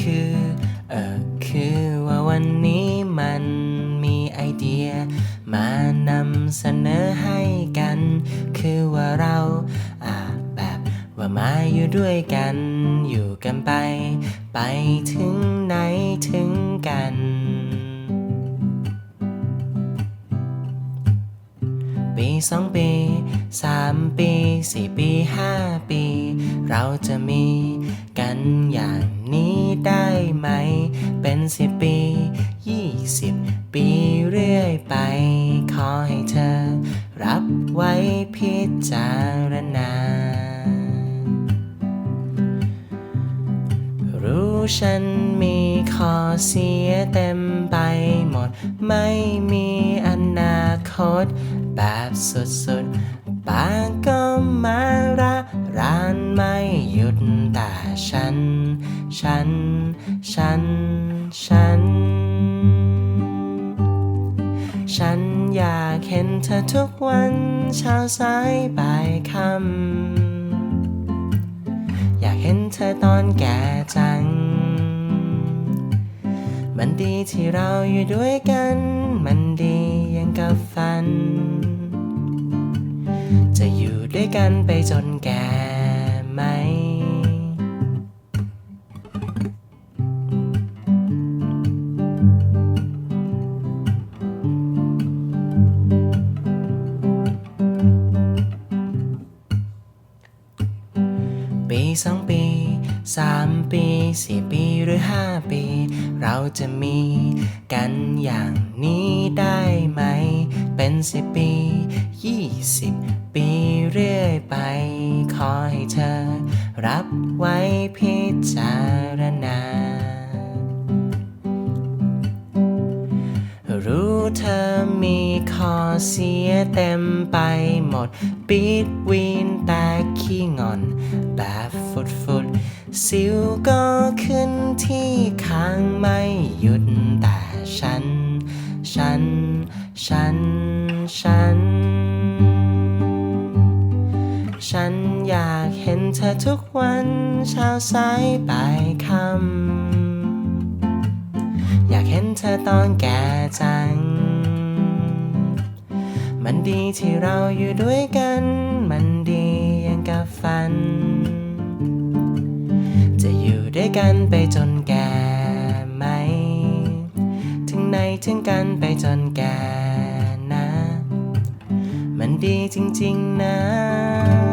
คือคือว่าวันนี้มันมีไอเดีย มานำเสนอให้กัน คือว่าเราอาแบบว่ามาอยู่ด้วยกัน อยู่กันไป ไปถึงไหนถึงกันปีสองปีสามปีสี่ปีห้าปี เราจะมีกันอย่าง ได้ไหม เป็นสิบปียี่สิบปีเรื่อยไป ขอให้เธอ รับไว้พิจารณา รู้ฉันมีข้อเสียเต็มไปหมด ไม่มีอนาคต แบบสุดๆปากก็มาระรานไม่หยุดแต่ฉัน ฉัน ฉัน ฉัน ฉันอยากเห็นเธอทุกวันเช้าสายบ่ายค่ำอยากเห็นเธอตอนแก่จัง มันดีที่เราอยู่ด้วยกัน มันดียังกับฝัน จะอยู่ด้วยกันไปจนแก่ไหม สองปีสามปีสี่ปีหรือห้าปี เราจะมีกันอย่างนี้ได้ไหม เป็นสิบปียี่สิบปีเรื่อยไป ขอให้เธอ รับไว้พิจารณา รู้เธอ มีข้อเสียเต็มไปหมดปิดวีนแต่ขี้งอน แบบฟุดฟุดสิวก็ขึ้นที่ข้างไม่หยุดแต่ฉัน ฉัน ฉัน ฉัน ฉันอยากเห็นเธอทุกวันเช้าสายบ่ายค่ำอยากเห็นเธอตอนแก่จัง มันดีที่เราอยู่ด้วยกัน มันดียังกับฝัน จะอยู่ด้วยกันไปจนแก่ไหม ถึงไหนถึงกันไปจนแก่นะ มันดีจริง ๆ นะ